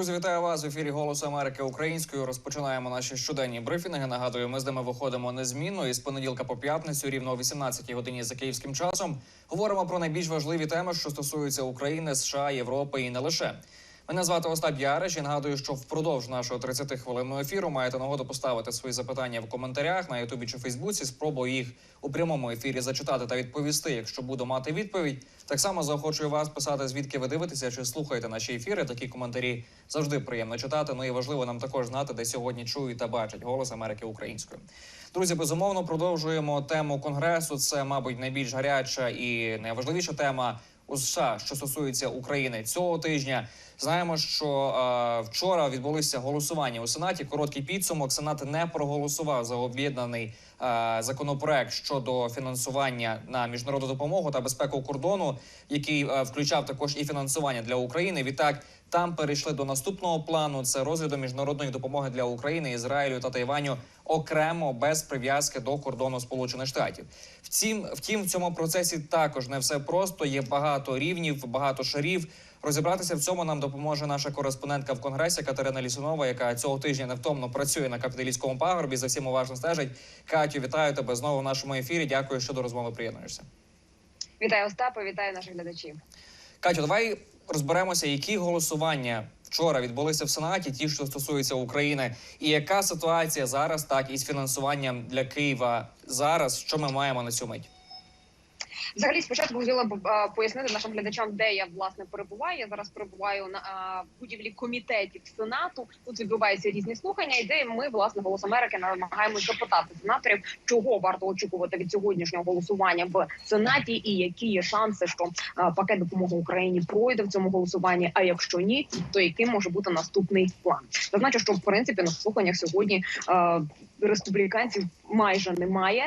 Друзі, вітаю вас в ефірі Голосу Америки українською. Розпочинаємо наші щоденні брифінги. Нагадую, ми з ними виходимо незмінно із понеділка по п'ятницю, рівно о 18 годині за київським часом. Говоримо про найбільш важливі теми, що стосуються України, США, Європи і не лише. Мене звати Остап Яриш і нагадую, що впродовж нашого 30-хвилинного ефіру маєте нагоду поставити свої запитання в коментарях на Ютубі чи Фейсбуці. Спробую їх у прямому ефірі зачитати та відповісти, якщо буду мати відповідь. Так само заохочую вас писати, звідки ви дивитеся чи слухаєте наші ефіри. Такі коментарі завжди приємно читати. Ну і важливо нам також знати, де сьогодні чують та бачать голос Америки українською. Друзі, безумовно продовжуємо тему конгресу. Це, мабуть, найбільш гаряча і найважливіша тема у США, що стосується України цього тижня. Знаємо, що е, вчора відбулися голосування у сенаті. Короткий підсумок. Сенат не проголосував за об'єднаний е, законопроект щодо фінансування на міжнародну допомогу та безпеку кордону, який е, включав також і фінансування для України. Відтак там перейшли до наступного плану: це розгляду міжнародної допомоги для України, Ізраїлю та Тайваню окремо без прив'язки до кордону Сполучених Штатів. Втім, втім, в цьому процесі також не все просто. Є багато рівнів, багато шарів. Розібратися в цьому нам допоможе наша кореспондентка в конгресі Катерина Лісунова, яка цього тижня невтомно працює на капіталістському пагорбі. За всім уважно стежить. Катю, вітаю тебе знову в нашому ефірі. Дякую, що до розмови приєднуєшся. Вітаю Остапа, вітаю наших глядачів. Катю, давай розберемося, які голосування вчора відбулися в Сенаті, ті, що стосуються України, і яка ситуація зараз, так із фінансуванням для Києва зараз, що ми маємо на цю мить. Взагалі, спочатку хотіла б пояснити нашим глядачам, де я власне перебуваю. Я зараз перебуваю на будівлі комітетів Сенату. Тут відбуваються різні слухання, і де ми, власне, голос Америки, намагаємось запитати сенаторів, чого варто очікувати від сьогоднішнього голосування в Сенаті, і які є шанси, що пакет допомоги Україні пройде в цьому голосуванні. А якщо ні, то яким може бути наступний план? Зазначу, що в принципі на слуханнях сьогодні. Республіканців майже немає.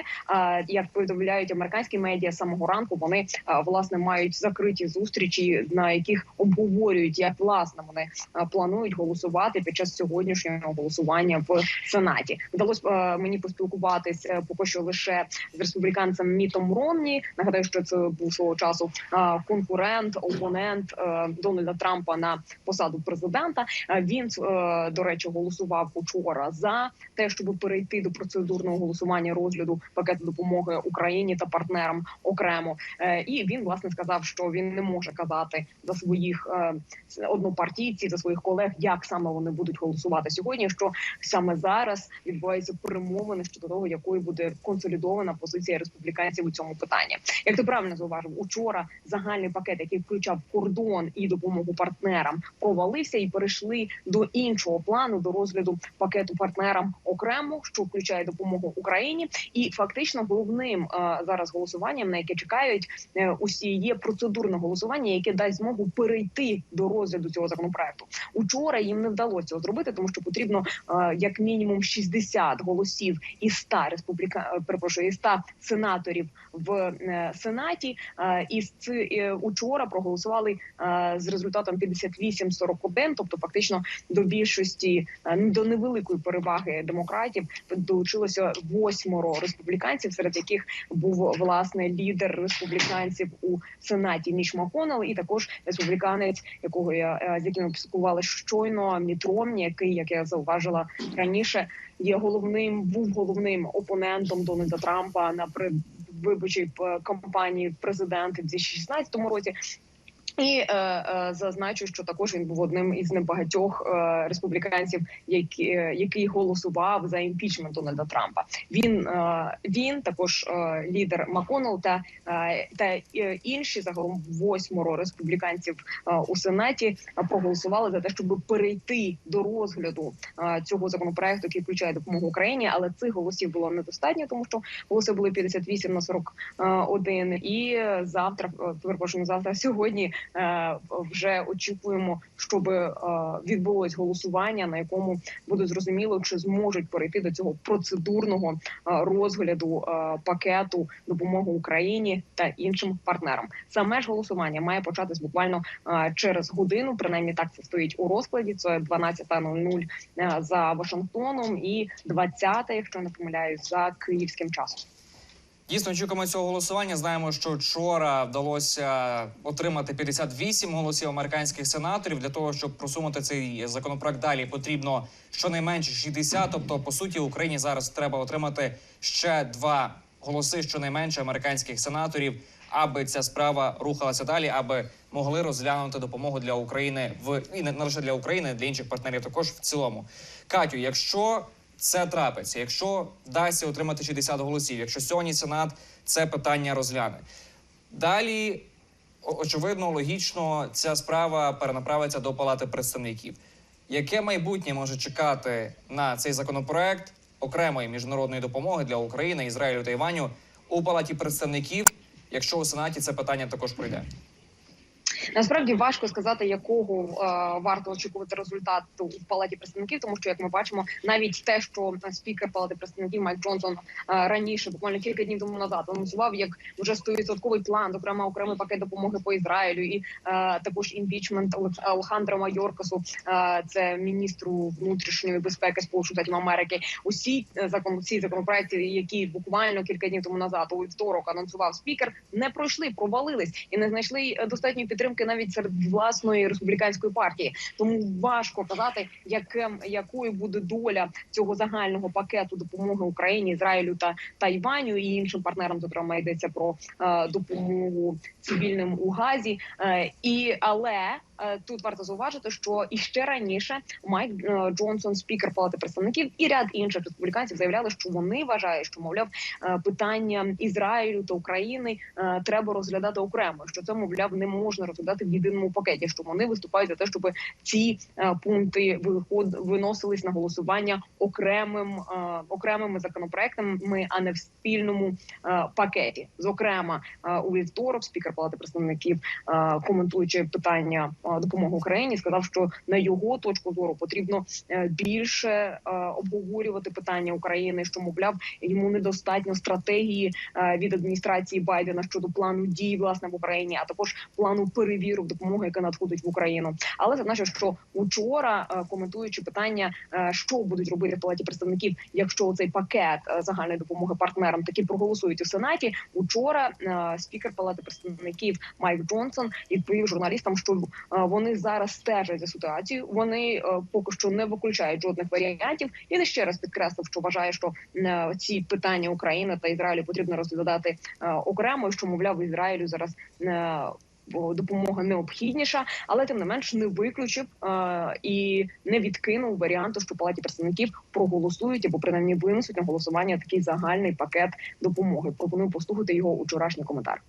Як повідомляють американські медіа самого ранку, вони власне мають закриті зустрічі, на яких обговорюють, як власне вони планують голосувати під час сьогоднішнього голосування в сенаті. Вдалося мені поспілкуватись поки що лише з республіканцем Мітом Ромні. Нагадаю, що це був свого часу конкурент, опонент Дональда Трампа на посаду президента. Він до речі голосував учора за те, щоб перейти до процедурного голосування розгляду пакету допомоги Україні та партнерам окремо. Е, І він власне сказав, що він не може казати за своїх е, однопартійців, за своїх колег, як саме вони будуть голосувати сьогодні. Що саме зараз відбуваються перемовини щодо того, якою буде консолідована позиція республіканців у цьому питанні. Як ти правильно зауважив, учора загальний пакет, який включав кордон і допомогу партнерам, провалився і перейшли до іншого плану до розгляду пакету партнерам окремо, що включає допомогу Україні, і фактично головним е, зараз голосуванням, на яке чекають е, усі, є процедурне голосування, яке дасть змогу перейти до розгляду цього законопроекту. Учора їм не вдалося цього зробити, тому що потрібно е, як мінімум 60 голосів із 100 республіка перепрошую, із 100 сенаторів в сенаті. І учора проголосували з результатом 58-41, тобто фактично до більшості до невеликої переваги демократів долучилося восьмеро республіканців, серед яких був власне лідер республіканців у сенаті Міч Маконел, і також республіканець, якого я е, з яким спілкували щойно Міт який, як я зауважила раніше, є головним, був головним опонентом Дональда Трампа на при виборчій е, кампанії президента в 2016 році. І е, е, зазначу, що також він був одним із небагатьох е, республіканців, які, е, який голосував за імпічмент Дональда Трампа. Він е, він також е, лідер Маконел та, е, та е, інші загалом восьмеро республіканців е, у сенаті е, проголосували за те, щоб перейти до розгляду е, цього законопроекту, який включає допомогу Україні. Але цих голосів було недостатньо, тому що голоси були 58 на 41. І завтра е, перепрошую, завтра сьогодні е, вже очікуємо, щоб е, відбулось голосування, на якому буде зрозуміло, чи зможуть перейти до цього процедурного е, розгляду е, пакету допомоги Україні та іншим партнерам. Саме ж голосування має початись буквально е, через годину. Принаймні так це стоїть у розкладі. Це 12.00 е, за Вашингтоном і 20, якщо не помиляюсь, за київським часом. Дійсно, очікуємо цього голосування. Знаємо, що вчора вдалося отримати 58 голосів американських сенаторів. Для того щоб просунути цей законопроект далі, потрібно щонайменше 60. Тобто, по суті, Україні зараз треба отримати ще два голоси, щонайменше американських сенаторів, аби ця справа рухалася далі, аби могли розглянути допомогу для України в і не лише для України, для інших партнерів також в цілому. Катю, якщо це трапиться, якщо вдасться отримати 60 голосів, якщо сьогодні Сенат це питання розгляне. Далі, очевидно, логічно, ця справа перенаправиться до Палати представників. Яке майбутнє може чекати на цей законопроект окремої міжнародної допомоги для України, Ізраїлю та Іваню у Палаті представників, якщо у Сенаті це питання також пройде? Насправді важко сказати, якого е, варто очікувати результату в палаті представників, тому що як ми бачимо, навіть те, що спікер палати представників Майк Джонсон е, раніше, буквально кілька днів тому назад, анонсував як вже 100% план, зокрема окремий пакет допомоги по Ізраїлю, і е, також імпічмент Олекс- Алехандро Майоркасу, це міністру внутрішньої безпеки Сполучених Штатів Америки. Усі закон, ці законопроекти, які буквально кілька днів тому назад у вівторок анонсував спікер, не пройшли, провалились і не знайшли достатньої підтримки навіть серед власної республіканської партії. Тому важко казати, яким якою буде доля цього загального пакету допомоги Україні, Ізраїлю та Тайваню і іншим партнерам. Зокрема, йдеться про е, допомогу цивільним у Газі. Е, і але е, тут варто зауважити, що і ще раніше Майк е, Джонсон, спікер Палати представників, і ряд інших республіканців заявляли, що вони вважають, що мовляв е, питання Ізраїлю та України треба розглядати окремо. Що це мовляв не можна розглядати в єдиному пакеті. Що вони виступають за те, щоб ці е, пункти виносились на голосування окремим е, окремими законопроектами, а не в спільному е, пакеті. Зокрема, у вівторок спікер Палати представників, коментуючи питання допомоги Україні, сказав, що на його точку зору потрібно більше обговорювати питання України, що мовляв йому недостатньо стратегії від адміністрації Байдена щодо плану дій власне в Україні, а також плану перевірок допомоги, яка надходить в Україну. Але це значить, що учора е, коментуючи питання, е, що будуть робити в палаті представників, якщо цей пакет е, загальної допомоги партнерам таки проголосують у сенаті. Учора спікер палати представників Майк Джонсон відповів журналістам, що вони зараз стежать за ситуацією. Вони поки що не виключають жодних варіантів. І не ще раз підкреслив, що вважає, що ці питання України та Ізраїлю потрібно розглядати окремо, що мовляв Ізраїлю зараз. Допомога необхідніша, але тим не менш не виключив е, і не відкинув варіанту, що палаті представників проголосують або принаймні винесуть на голосування такий загальний пакет допомоги. Пропоную послухати його учорашній коментар.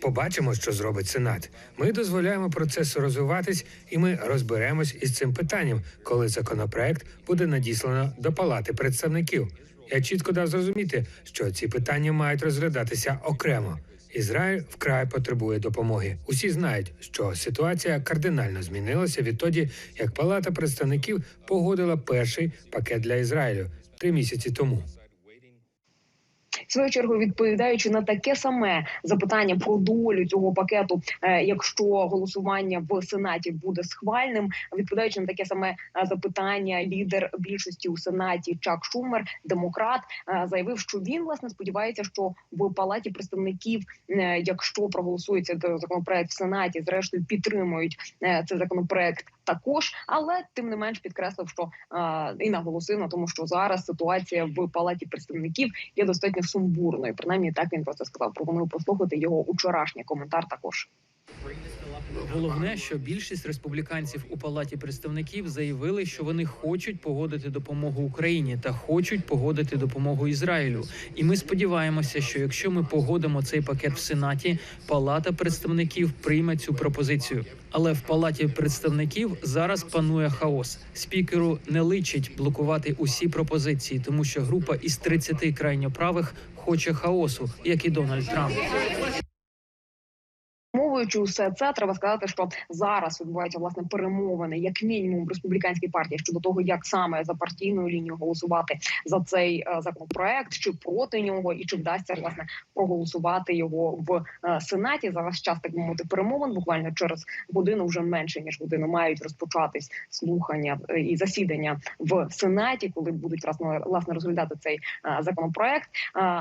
Побачимо, що зробить Сенат. Ми дозволяємо процесу розвиватись, і ми розберемось із цим питанням, коли законопроект буде надіслано до Палати представників. Я чітко дав зрозуміти, що ці питання мають розглядатися окремо. Ізраїль вкрай потребує допомоги. Усі знають, що ситуація кардинально змінилася відтоді, як Палата представників погодила перший пакет для Ізраїлю три місяці тому. В свою чергу відповідаючи на таке саме запитання про долю цього пакету, е, якщо голосування в сенаті буде схвальним, відповідаючи на таке саме е, запитання, лідер більшості у сенаті Чак Шумер, демократ, е, заявив, що він власне сподівається, що в палаті представників, якщо проголосується законопроект в сенаті, зрештою підтримують цей законопроект також, але тим не менш підкреслив, що е, і наголосив на тому, що зараз ситуація в палаті представників є достатньо сумбурною. Принаймні, так він про це сказав. Пропоную послухати його учорашній коментар. Також Головне, що більшість республіканців у палаті представників заявили, що вони хочуть погодити допомогу Україні та хочуть погодити допомогу Ізраїлю. І ми сподіваємося, що якщо ми погодимо цей пакет в сенаті, палата представників прийме цю пропозицію. Але в палаті представників зараз панує хаос. Спікеру не личить блокувати усі пропозиції, тому що група із 30 крайньо правих хоче хаосу, як і Дональд Трамп. Підсумовуючи усе це, треба сказати, що зараз відбуваються власне перемовини, як мінімум республіканській партії щодо того, як саме за партійною лінією голосувати за цей е, законопроект, чи проти нього, і чи вдасться власне проголосувати його в е, сенаті. Зараз час так мовити перемовин. Буквально через годину, вже менше ніж годину, мають розпочатись слухання е, і засідання в сенаті, коли будуть власне розглядати цей законопроект.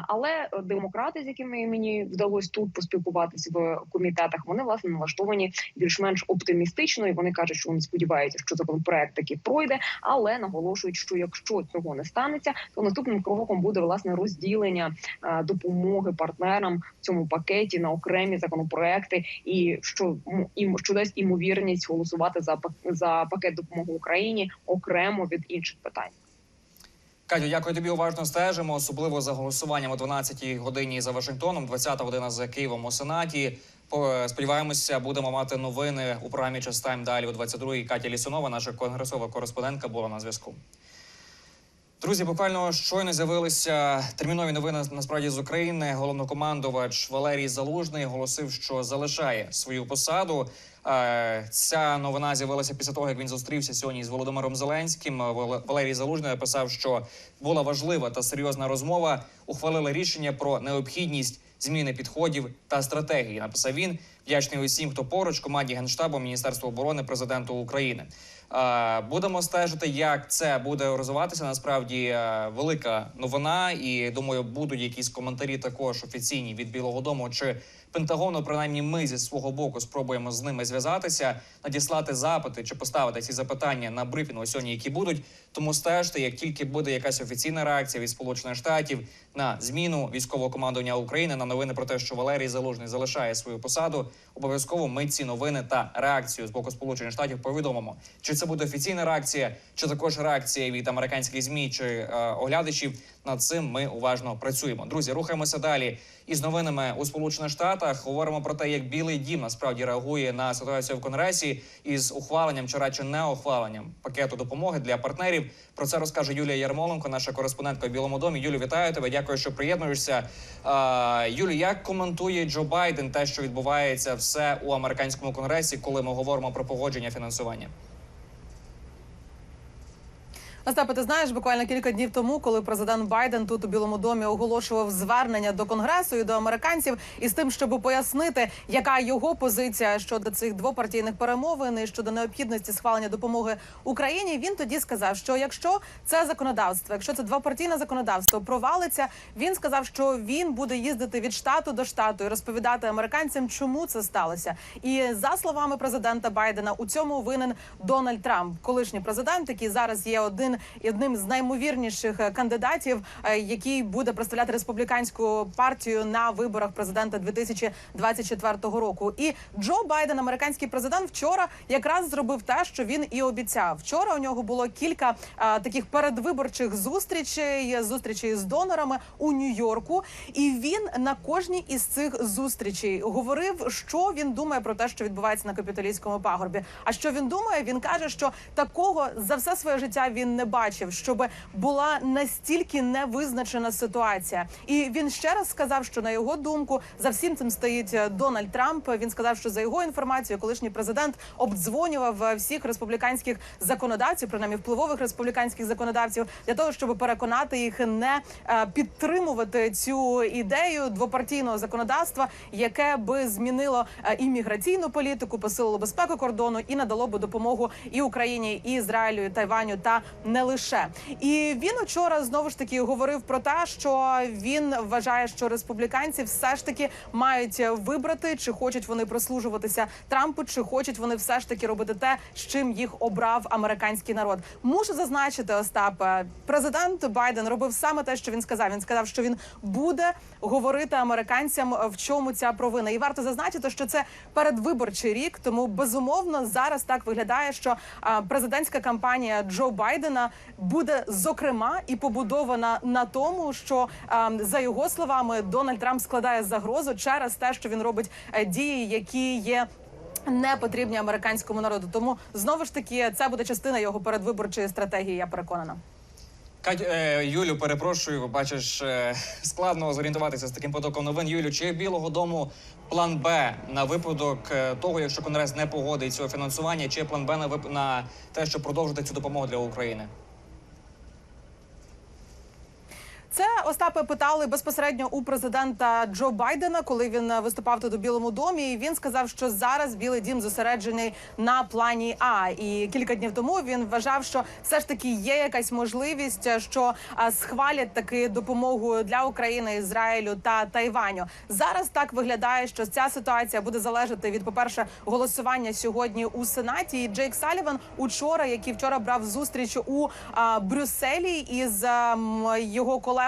Але демократи, з якими мені вдалося тут поспілкуватися в комітетах, вони власне налаштовані більш-менш оптимістично, і вони кажуть, що вони сподіваються, що законопроект таки пройде, але наголошують, що якщо цього не станеться, то наступним кроком буде власне розділення е, допомоги партнерам в цьому пакеті на окремі законопроекти, і що і що дасть імовірність голосувати за за пакет допомоги Україні окремо від інших питань. Катю, дякую тобі. Уважно стежимо, особливо за голосуванням о 12-й годині за Вашингтоном, 20-та година за Києвом у Сенаті. По- Сподіваємося, будемо мати новини у програмі «Час Тайм» далі о 22-й. Катя Лісунова, наша конгресова кореспондентка, була на зв'язку. Друзі, буквально щойно з'явилися термінові новини насправді з України. Головнокомандувач Валерій Залужний оголосив, що залишає свою посаду. Е, Ця новина з'явилася після того, як він зустрівся сьогодні з Володимиром Зеленським. Вал- Валерій Залужний написав, що була важлива та серйозна розмова. Ухвалили рішення про необхідність зміни підходів та стратегії. Написав він. Вдячний усім, хто поруч команді генштабу Міністерства оборони президенту України. Будемо стежити, як це буде розвиватися. Насправді е, велика новина, і думаю, будуть якісь коментарі також офіційні від Білого Дому чи Пентагону. Принаймні, ми зі свого боку спробуємо з ними зв'язатися, надіслати запити чи поставити ці запитання на брифінгу сьогодні, які будуть. Тому стежте, як тільки буде якась офіційна реакція від Сполучених Штатів на зміну військового командування України на новини про те, що Валерій Залужний залишає свою посаду. Обов'язково ми ці новини та реакцію з боку Сполучених Штатів повідомимо. Чи це буде офіційна реакція, чи також реакція від американських змі чи е, оглядачів. Над цим ми уважно працюємо. Друзі, рухаємося далі із новинами у Сполучених Штатах. Говоримо про те, як Білий Дім насправді реагує на ситуацію в Конгресі із ухваленням чи радше не ухваленням пакету допомоги для партнерів. Про це розкаже Юлія Ярмоленко, наша кореспондентка в Білому домі. Юлю, вітаю тебе. Дякую, що приєднуєшся. Юлі, як коментує Джо Байден те, що відбувається все у американському конгресі, коли ми говоримо про погодження фінансування? Остапе, ти знаєш, буквально кілька днів тому, коли президент Байден тут у Білому домі оголошував звернення до конгресу і до американців із тим, щоб пояснити, яка його позиція щодо цих двопартійних перемовин і щодо необхідності схвалення допомоги Україні. Він тоді сказав, що якщо це законодавство, якщо це двопартійне законодавство провалиться, він сказав, що він буде їздити від штату до штату і розповідати американцям, чому це сталося. І за словами президента Байдена, у цьому винен Дональд Трамп, колишній президент, який зараз є один і одним з наймовірніших е, кандидатів, е, який буде представляти республіканську партію на виборах президента 2024 року. І Джо Байден, американський президент, вчора якраз зробив те, що він і обіцяв. Вчора у нього було кілька а, таких передвиборчих зустрічей, зустрічей з донорами у Нью-Йорку. І він на кожній із цих зустрічей говорив, що він думає про те, що відбувається на капітолійському пагорбі. А що він думає? Він каже, що такого за все своє життя він не бачив, щоб була настільки невизначена ситуація. І він ще раз сказав, що на його думку за всім цим стоїть е, Дональд Трамп. Він сказав, що за його інформацією, колишній президент обдзвонював е, всіх республіканських законодавців, принаймні впливових республіканських законодавців, для того, щоб переконати їх не е, підтримувати цю ідею двопартійного законодавства, яке би змінило імміграційну політику, посилило безпеку кордону і надало би допомогу і Україні, і Ізраїлю, і Тайваню, та не лише. І він учора знову ж таки говорив про те, що він вважає, що республіканці все ж таки мають вибрати, чи хочуть вони прислужуватися Трампу, чи хочуть вони все ж таки робити те, з чим їх обрав американський народ. Мушу зазначити, Остапе, президент Байден робив саме те, що він сказав. Він сказав, що він буде говорити американцям, в чому ця провина. І варто зазначити, що це передвиборчий рік, тому безумовно зараз так виглядає, що президентська кампанія Джо Байдена буде зокрема і побудована на тому, що за його словами Дональд Трамп складає загрозу через те, що він робить е, дії, які є. Не потрібні американському народу, тому знову ж таки це буде частина його передвиборчої стратегії. Я переконана. Кать, е, Юлю, перепрошую, бачиш, е, складно зорієнтуватися з таким потоком новин. Юлю, чи Білого Дому план Б на випадок е, того, якщо Конгрес не погодить цього фінансування, чи план Б на на те, щоб продовжити цю допомогу для України? Це Остапе питали безпосередньо у президента Джо Байдена, коли він е, виступав тут у Білому домі. І він сказав, що зараз Білий Дім зосереджений на плані А. І кілька днів тому він вважав, що все ж таки є якась можливість, е, що е, схвалять таки допомогу для України, Ізраїлю та Тайваню. Зараз так виглядає, що ця ситуація буде залежати від, по перше, голосування сьогодні у сенаті. І Джейк Саліван учора, який вчора брав зустріч у а, Брюсселі із а, м, його колегами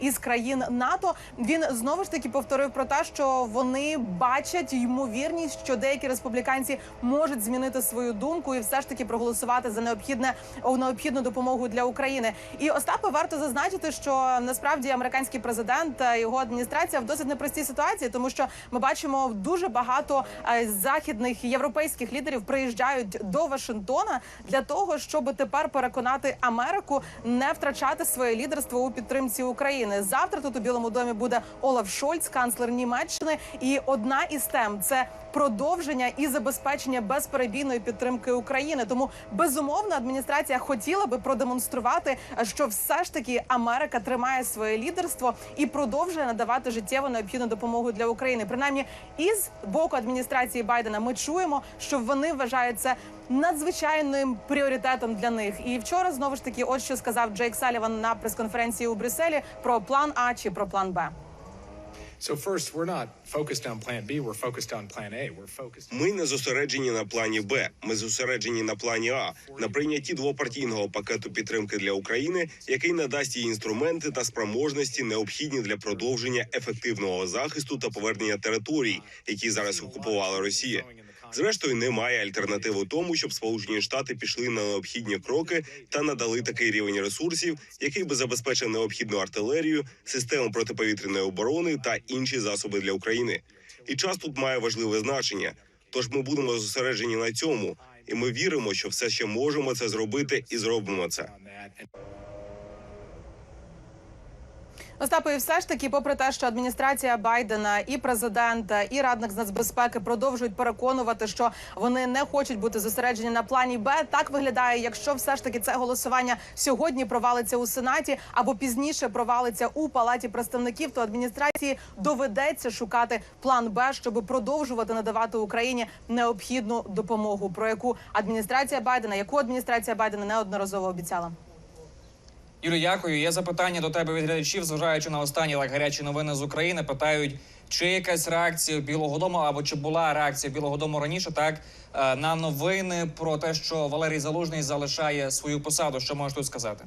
із країн НАТО. Він знову ж таки повторив про те, що вони бачать ймовірність, що деякі республіканці можуть змінити свою думку і все ж таки проголосувати за необхідне необхідну допомогу для України. І Остапе варто зазначити, що насправді американський президент та його адміністрація в досить непростій ситуації, тому що ми бачимо дуже багато е, західних європейських лідерів приїжджають до Вашингтона для того, щоб тепер переконати Америку не втрачати своє лідерство у підтримці України. Завтра тут у Білому домі буде Олаф Шольц, канцлер Німеччини, і одна із тем це продовження і забезпечення безперебійної підтримки України. Тому безумовно адміністрація хотіла би продемонструвати, що все ж таки Америка тримає своє лідерство і продовжує надавати життєво необхідну допомогу для України. Принаймні, із боку адміністрації Байдена ми чуємо, що вони вважають це надзвичайним пріоритетом для них. І вчора знову ж таки, от що сказав Джейк Саліван на прес-конференції у Брюсселі про план А чи про план Б. So first, we're not focused on Plan B. We're focused on Plan A. We're focused. Ми не зосереджені на плані Б. Ми зосереджені на плані А на прийнятті двопартійного пакету підтримки для України, який надасть їй інструменти та спроможності, необхідні для продовження ефективного захисту та повернення територій, які зараз окупувала Росія. Зрештою, немає альтернативи тому, щоб Сполучені Штати пішли на необхідні кроки та надали такий рівень ресурсів, який би забезпечив необхідну артилерію, систему протиповітряної оборони та інші засоби для України. І час тут має важливе значення. Тож ми будемо зосереджені на цьому, і ми віримо, що все ще можемо це зробити і зробимо це. І все ж таки, попри те, що адміністрація Байдена і президент, і радник з нацбезпеки продовжують переконувати, що вони не хочуть бути зосереджені на плані Б. Так виглядає, якщо все ж таки це голосування сьогодні провалиться у сенаті або пізніше провалиться у палаті представників, то адміністрації доведеться шукати план Б, щоб продовжувати надавати Україні необхідну допомогу, про яку адміністрація Байдена, яку адміністрація Байдена неодноразово обіцяла. Юлю, дякую. Є запитання до тебе від глядачів, зважаючи на останні так гарячі новини з України. Питають, чи якась реакція Білого Дому, або чи була реакція Білого Дому раніше, так е, на новини про те, що Валерій Залужний залишає свою посаду. Що можеш тут сказати?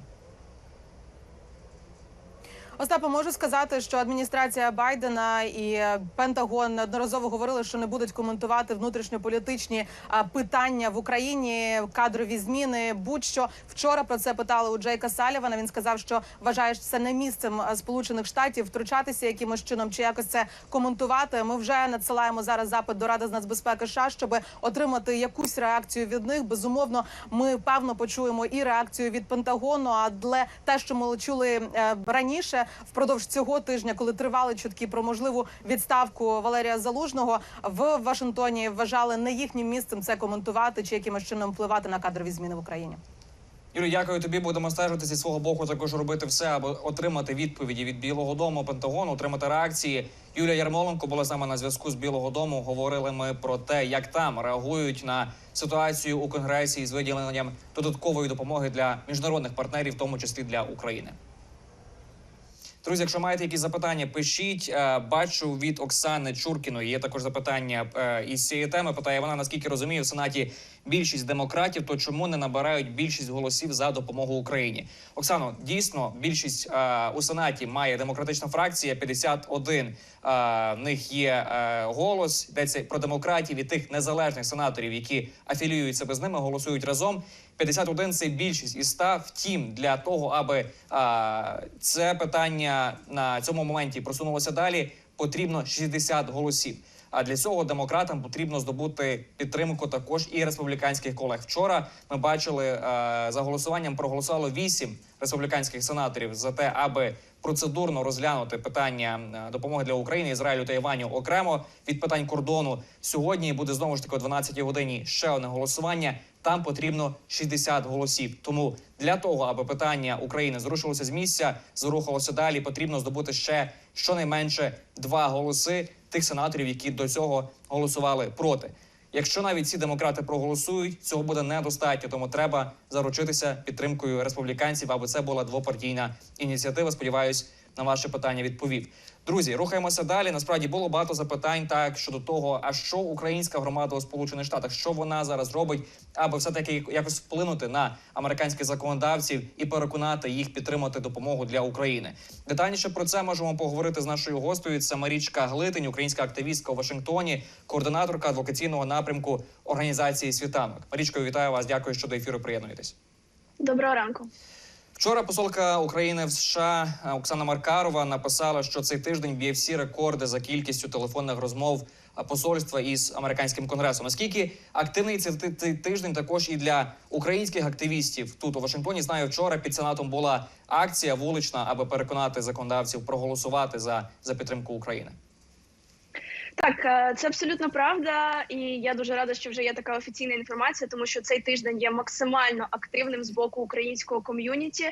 Остапа, можу сказати, що адміністрація Байдена і е, Пентагон неодноразово говорили, що не будуть коментувати внутрішньополітичні питання в Україні, кадрові зміни. Будь-що вчора про це питали у Джейка Салівана. Він сказав, що вважає що це не місцем Сполучених Штатів втручатися якимось чином чи якось це коментувати. Ми вже надсилаємо зараз запит до Ради з нацбезпеки США, щоб отримати якусь реакцію від них. Безумовно, ми певно почуємо і реакцію від Пентагону. Але те, що ми чули е, раніше, впродовж цього тижня, коли тривали чутки про можливу відставку Валерія Залужного в Вашингтоні, вважали не їхнім місцем це коментувати чи якимось чином впливати на кадрові зміни в Україні. Юлю, дякую тобі. Будемо стежити зі свого боку. Також робити все, аби отримати відповіді від Білого Дому, Пентагону, отримати реакції. Юлія Ярмоленко була з нами на зв'язку з Білого Дому. Говорили ми про те, як там реагують на ситуацію у конгресі з виділенням додаткової допомоги для міжнародних партнерів, в тому числі для України. Друзі, якщо маєте якісь запитання, пишіть. Е, Бачу від Оксани Чуркіної. Є також запитання е, із цієї теми. Питає вона, наскільки розуміє в сенаті більшість демократів, то чому не набирають більшість голосів за допомогу Україні? Оксано, дійсно, більшість е, у сенаті має демократична фракція. 51 е, в них є е, голос. Йдеться про демократів і тих незалежних сенаторів, які афіліюють себе з ними, голосують разом. 51 – це більшість із 100. Втім, для того, аби а, це питання на цьому моменті просунулося далі, потрібно 60 голосів. А для цього демократам потрібно здобути підтримку також і республіканських колег. Вчора ми бачили е, за голосуванням проголосувало вісім республіканських сенаторів за те, аби процедурно розглянути питання е, допомоги для України, Ізраїлю та Іванію окремо від питань кордону. Сьогодні буде знову ж таки о 12 годині ще одне голосування. Там потрібно 60 голосів. Тому для того, аби питання України зрушилося з місця, зрухалося далі, потрібно здобути ще щонайменше два голоси тих сенаторів, які до цього голосували проти. Якщо навіть ці демократи проголосують, цього буде недостатньо, тому треба заручитися підтримкою республіканців, аби це була двопартійна ініціатива. Сподіваюсь, на ваше питання відповів. Друзі, рухаємося далі. Насправді було багато запитань так щодо того, а що українська громада у Сполучених Штатах, що вона зараз робить, аби все таки якось вплинути на американських законодавців і переконати їх підтримати допомогу для України. Детальніше про це можемо поговорити з нашою гостею. Це Марічка Глитень, українська активістка у Вашингтоні, координаторка адвокаційного напрямку організації Світанок. Марічко, вітаю вас. Дякую, що до ефіру приєднуєтесь. Доброго ранку. Вчора посолка України в США е, Оксана Маркарова написала, що цей тиждень б'є всі рекорди за кількістю телефонних розмов е, посольства із американським конгресом. Наскільки активний цей тиждень також і для українських активістів тут у Вашингтоні? Знаю, вчора під сенатом була акція вулична, аби переконати законодавців проголосувати за, за підтримку України. Так, е, це абсолютно правда, і я дуже рада, що вже є така офіційна інформація, тому що цей тиждень є максимально активним з боку українського ком'юніті.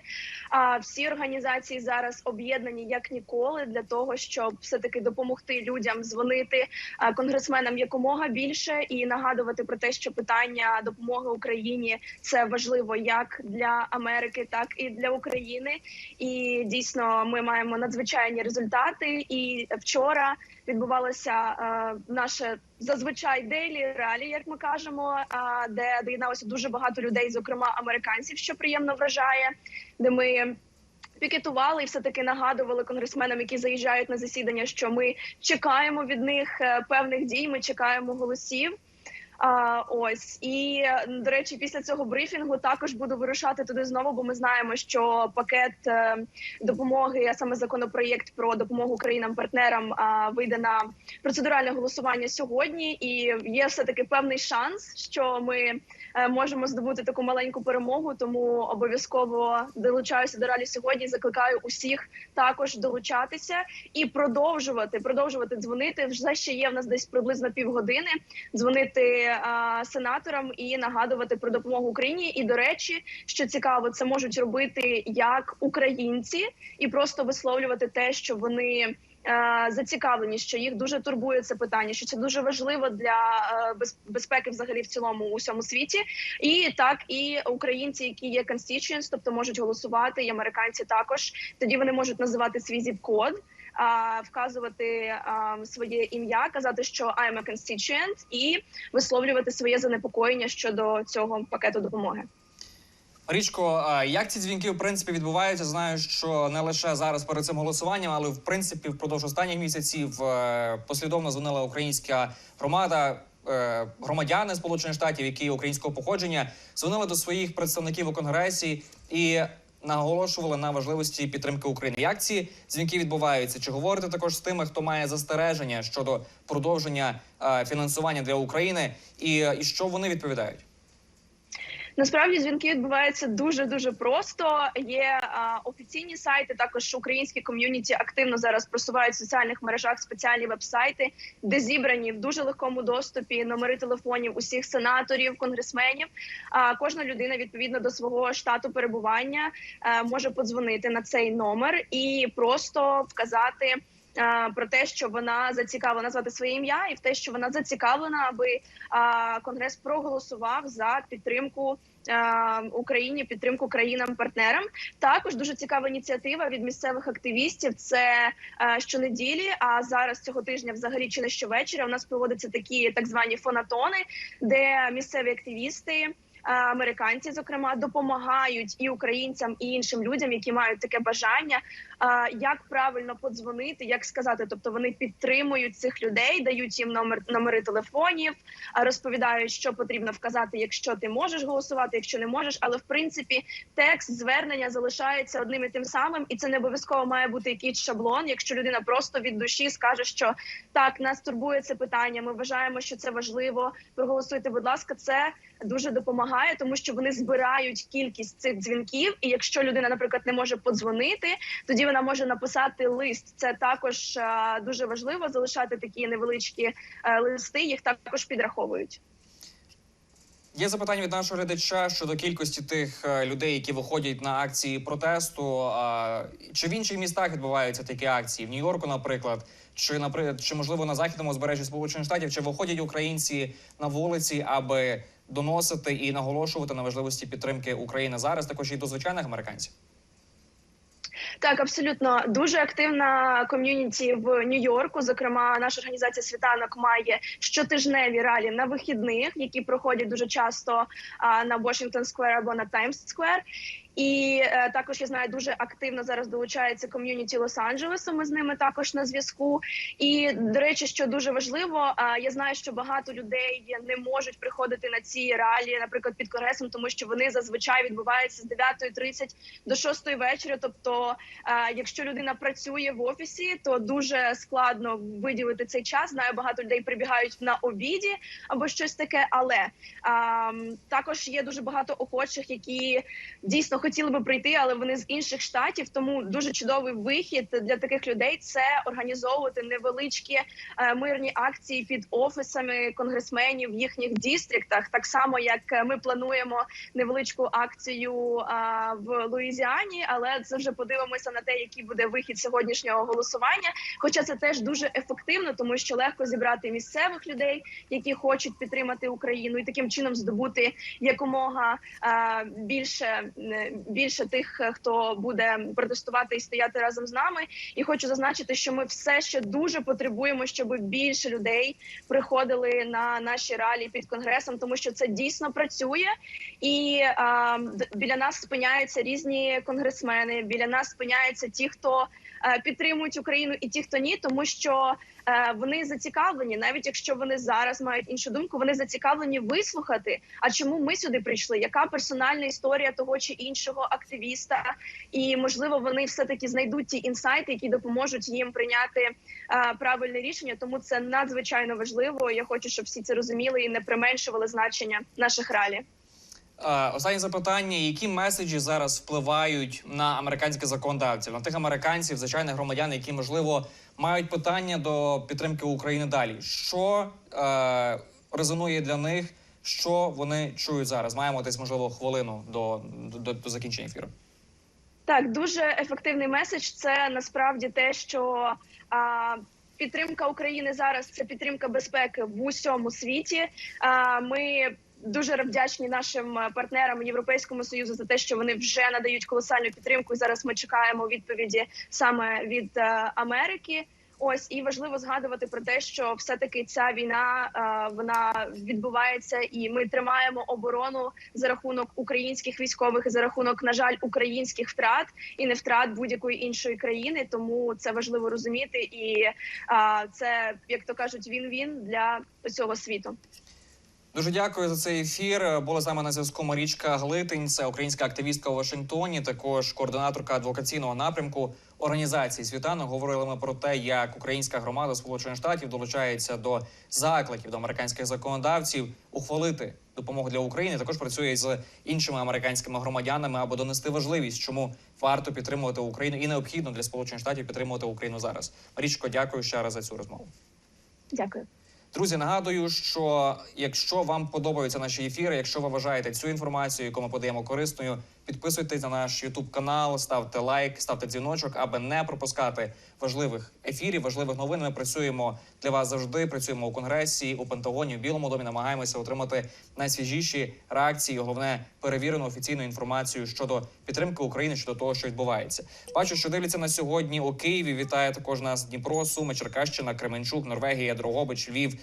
А всі організації зараз об'єднані як ніколи для того, щоб все таки допомогти людям дзвонити е, конгресменам якомога більше і нагадувати про те, що питання допомоги Україні це важливо як для Америки, так і для України. І дійсно, ми маємо надзвичайні результати. І вчора відбувалося наше зазвичай дейлі реалі, як ми кажемо, е, де доєдналося дуже багато людей, зокрема американців, що приємно вражає, де ми. Пікетували і все таки нагадували конгресменам, які заїжджають на засідання, що ми чекаємо від них е, певних дій. Ми чекаємо голосів. А, ось і до речі, після цього брифінгу також буду вирушати туди знову, бо ми знаємо, що пакет е, допомоги, а саме законопроєкт про допомогу країнам-партнерам, вийде на процедуральне голосування сьогодні. І є все таки певний шанс, що ми е, можемо здобути таку маленьку перемогу. Тому обов'язково долучаюся до ралі сьогодні. Закликаю усіх також долучатися і продовжувати продовжувати дзвонити. Вже ще є в нас десь приблизно півгодини. Дзвонити а, сенаторам і нагадувати про допомогу Україні. І до речі, що цікаво, це можуть робити як українці і просто висловлювати те, що вони. е, Зацікавлені, що їх дуже турбує це питання, що це дуже важливо для е, безпеки, взагалі в цілому у всьому світі, і так і українці, які є constituents, тобто можуть голосувати, і американці також. Тоді вони можуть називати свій зіп-код, а, вказувати а, своє ім'я, казати, що I'm a constituent, і висловлювати своє занепокоєння щодо цього пакету допомоги. Річко, як ці дзвінки в принципі відбуваються? Знаю, що не лише зараз перед цим голосуванням, але в принципі впродовж останніх місяців е, послідовно дзвонила українська громада. е, Громадяни Сполучених Штатів, які українського походження, дзвонили до своїх представників у конгресі і наголошували на важливості підтримки України. Як ці дзвінки відбуваються? Чи говорите також з тими, хто має застереження щодо продовження е, фінансування для України, і, і що вони відповідають? Насправді дзвінки відбуваються дуже дуже просто. Є а, офіційні сайти. Також українські ком'юніті активно зараз просувають в соціальних мережах спеціальні вебсайти, де зібрані в дуже легкому доступі номери телефонів усіх сенаторів, конгресменів. А кожна людина відповідно до свого штату перебування е, може подзвонити на цей номер і просто вказати. е, Про те, що вона зацікавлена назвати своє ім'я, і в те, що вона зацікавлена, аби а, конгрес проголосував за підтримку а, Україні, підтримку країнам-партнерам. Також дуже цікава ініціатива від місцевих активістів. Це щонеділі. А зараз цього тижня, взагалі, чи не щовечора, у нас проводяться такі так звані фонатони, де місцеві активісти. Е, американці, зокрема, допомагають і українцям, і іншим людям, які мають таке бажання, е, як правильно подзвонити, як сказати. Тобто вони підтримують цих людей, дають їм номер номери телефонів, е, розповідають, що потрібно вказати, якщо ти можеш голосувати, якщо не можеш. Але в принципі текст звернення залишається одним і тим самим, і це не обов'язково має бути якийсь шаблон. Якщо людина просто від душі скаже, що так нас турбує це питання, ми вважаємо, що це важливо. Проголосуйте, будь ласка, це дуже допомагає, тому що вони збирають кількість цих дзвінків. І якщо людина, наприклад, не може подзвонити, тоді вона може написати лист. Це також е, дуже важливо залишати такі невеличкі е, листи. Їх також підраховують. Є запитання від нашого глядача щодо кількості тих е, людей, які виходять на акції протесту. Чи в інших містах відбуваються такі акції? В Нью-Йорку, наприклад, чи наприклад, чи можливо на західному узбережжі Сполучених Штатів, чи виходять українці на вулиці, аби доносити і наголошувати на важливості підтримки України зараз, також і до звичайних американців? Так, абсолютно дуже активна ком'юніті в Нью-Йорку. Зокрема, наша організація світанок має щотижневі ралі на вихідних, які проходять дуже часто а, на Washington Square або на Times Square. І е, також я знаю, дуже активно зараз долучається ком'юніті Лос-Анджелесу. Ми з ними також на зв'язку. І до речі, що дуже важливо, е, я знаю, що багато людей не можуть приходити на ці ралі, наприклад, під конгресом, тому що вони зазвичай відбуваються з 9.30 до 6 вечора. Тобто, е, якщо людина працює в офісі, то дуже складно виділити цей час. Знаю, багато людей прибігають на обіді або щось таке, але е, також є дуже багато охочих, які дійсно хотіли би прийти, але вони з інших штатів. Тому дуже чудовий вихід для таких людей це організовувати невеличкі е, мирні акції під офісами конгресменів в їхніх дістріктах. Так само, як е, ми плануємо невеличку акцію е, в Луїзіані, але це вже подивимося на те, який буде вихід сьогоднішнього голосування. Хоча це теж дуже ефективно, тому що легко зібрати місцевих людей, які хочуть підтримати Україну, і таким чином здобути якомога більше більше тих, е, хто буде протестувати і стояти разом з нами. І хочу зазначити, що ми все ще дуже потребуємо, щоб більше людей приходили на наші ралі під конгресом, тому що це дійсно працює. І а, біля нас спиняються різні конгресмени. Біля нас спиняються ті, хто підтримують Україну, і ті, хто ні, тому що е, вони зацікавлені, навіть якщо вони зараз мають іншу думку, вони зацікавлені вислухати. А чому ми сюди прийшли? Яка персональна історія того чи іншого активіста? І можливо, вони все таки знайдуть ті інсайти, які допоможуть їм прийняти е, правильне рішення. Тому це надзвичайно важливо. Я хочу, щоб всі це розуміли і не применшували значення наших ралі. Е, Останнє запитання: які меседжі зараз впливають на американських законодавців, на тих американців, звичайних громадян, які можливо мають питання до підтримки України далі? Що е, резонує для них? Що вони чують зараз? Маємо десь можливо хвилину до, до, до закінчення ефіру. Так, дуже ефективний меседж. Це насправді те, що а, підтримка України зараз це підтримка безпеки в усьому світі. А, ми дуже вдячні нашим е, партнерам Європейському союзу за те, що вони вже надають колосальну підтримку. Зараз ми чекаємо відповіді саме від е, Америки. Ось і важливо згадувати про те, що все таки ця війна е, вона відбувається, і ми тримаємо оборону за рахунок українських військових за рахунок, на жаль, українських втрат і не втрат будь-якої іншої країни. Тому це важливо розуміти, і це як то кажуть, він-він для усього світу. Дуже дякую за цей ефір. Була з нами на зв'язку Марічка Глитинь, це українська активістка у Вашингтоні, також координаторка адвокаційного напрямку організації світанок. Говорили ми про те, як українська громада Сполучених Штатів долучається до закликів до американських законодавців ухвалити допомогу для України. Також працює з іншими американськими громадянами, аби донести важливість, чому варто підтримувати Україну і необхідно для Сполучених Штатів підтримувати Україну зараз. Марічко, дякую ще раз за цю розмову. Дякую. Друзі, нагадую, що якщо вам подобаються наші ефіри, якщо ви вважаєте цю інформацію, яку ми подаємо корисною, підписуйтесь на наш Ютуб канал, ставте лайк, ставте дзвіночок, аби не пропускати важливих ефірів, важливих новин. Ми працюємо для вас завжди. Працюємо у конгресі, у Пентагоні, в Білому домі. Намагаємося отримати найсвіжіші реакції, головне перевірену офіційну інформацію щодо підтримки України щодо того, що відбувається. Бачу, що дивляться на сьогодні у Києві. Вітає також нас Дніпро, Суми, Черкащина, Кременчук, Норвегія, Дрогобич, Львів,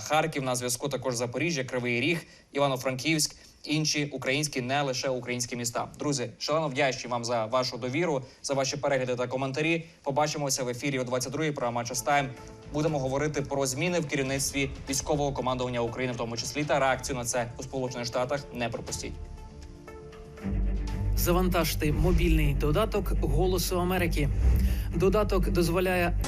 Харків. На зв'язку також Запоріжжя, Кривий Ріг, Івано-Франківськ. Інші українські, не лише українські міста. Друзі, шалено вдячні вам за вашу довіру, за ваші перегляди та коментарі. Побачимося в ефірі о 22-й програма «Час Тайм». Будемо говорити про зміни в керівництві військового командування України, в тому числі та реакцію на це у Сполучених Штатах. Не пропустіть. Завантажте мобільний додаток Голосу Америки. Додаток дозволяє